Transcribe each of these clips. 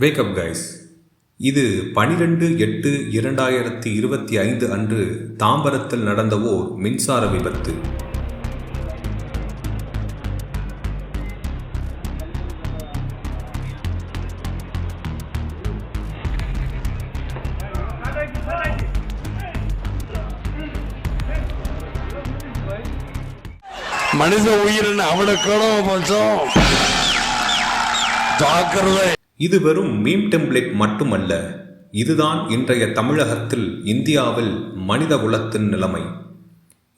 Wake up guys இது பனிரெண்டு எட்டு இரண்டாயிரத்தி இருபத்தி ஐந்து அன்று தாம்பரத்தில் நடந்த ஓர் மின்சார விபத்து. மனித உயிரின் அவ்வளவு கேடவ ஜாக்கிரதை. இது வெறும் மீம் டெம்ப்ளேட் மட்டுமல்ல இதுதான் இன்றைய தமிழகத்தில் இந்தியாவில் மனித குலத்தின் நிலைமை.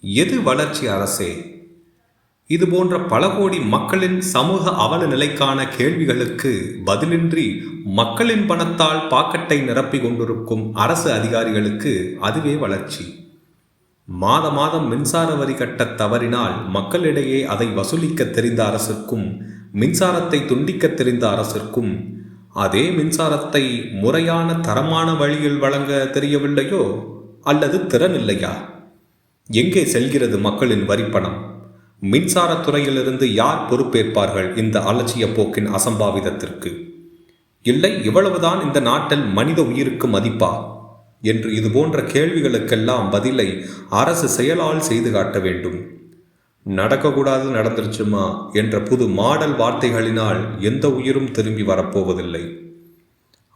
எது வளர்ச்சி அரசே? இது போன்ற பல கோடி மக்களின் சமூக அவல நிலைக்கான கேள்விகளுக்கு பதிலின்றி மக்களின் பணத்தால் பாக்கெட்டை நிரப்பிக் கொண்டிருக்கும் அரசு அதிகாரிகளுக்கு அதுவே வளர்ச்சி. மாத மாதம் மின்சார வரி கட்ட தவறினால் மக்களிடையே அதை வசூலிக்க தெரிந்த அரசுக்கும் மின்சாரத்தை துண்டிக்க தெரிந்த அரசிற்கும் அதே மின்சாரத்தை முறையான தரமான வழியில் வழங்க தெரியவில்லையோ அல்லது திறன் இல்லையா எங்கே செல்கிறது மக்களின் வரிப்பணம்? மின்சாரத்துறையிலிருந்து யார் பொறுப்பேற்பார்கள் இந்த அலட்சிய போக்கின் அசம்பாவிதத்திற்கு? இல்லை இவ்வளவுதான் இந்த நாட்டில் மனித உயிருக்கு மதிப்பா? என்று இது போன்ற கேள்விகளுக்கெல்லாம் பதிலை அரசு செயலால் செய்து காட்ட வேண்டும். நடக்கக்கூடாது நடந்துருச்சுமா என்ற புது மாடல் வார்த்தைகளினால் எந்த உயிரும் திரும்பி வரப்போவதில்லை.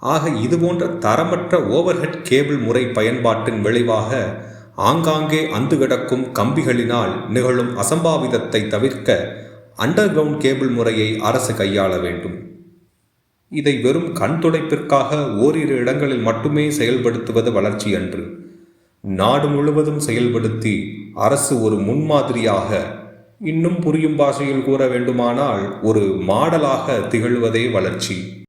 ஆக இதுபோன்ற தரமற்ற ஓவர்ஹெட் கேபிள் முறை பயன்பாட்டின் விளைவாக ஆங்காங்கே அந்து கிடக்கும் கம்பிகளினால் நிகழும் அசம்பாவிதத்தை தவிர்க்க அண்டர் கிரவுண்ட் கேபிள் முறையை அரசு கையாள வேண்டும். இதை வெறும் கண் துடைப்பிற்காக ஓரிரு இடங்களில் மட்டுமே செயல்படுத்துவது வளர்ச்சி அன்று நாடு முழுவதும் செயல்படுத்தி அரசு ஒரு முன்மாதிரியாக இன்னும் புரியும் பாஷையில் கூற வேண்டுமானால் ஒரு மாடலாக திகழ்வதே வளர்ச்சி.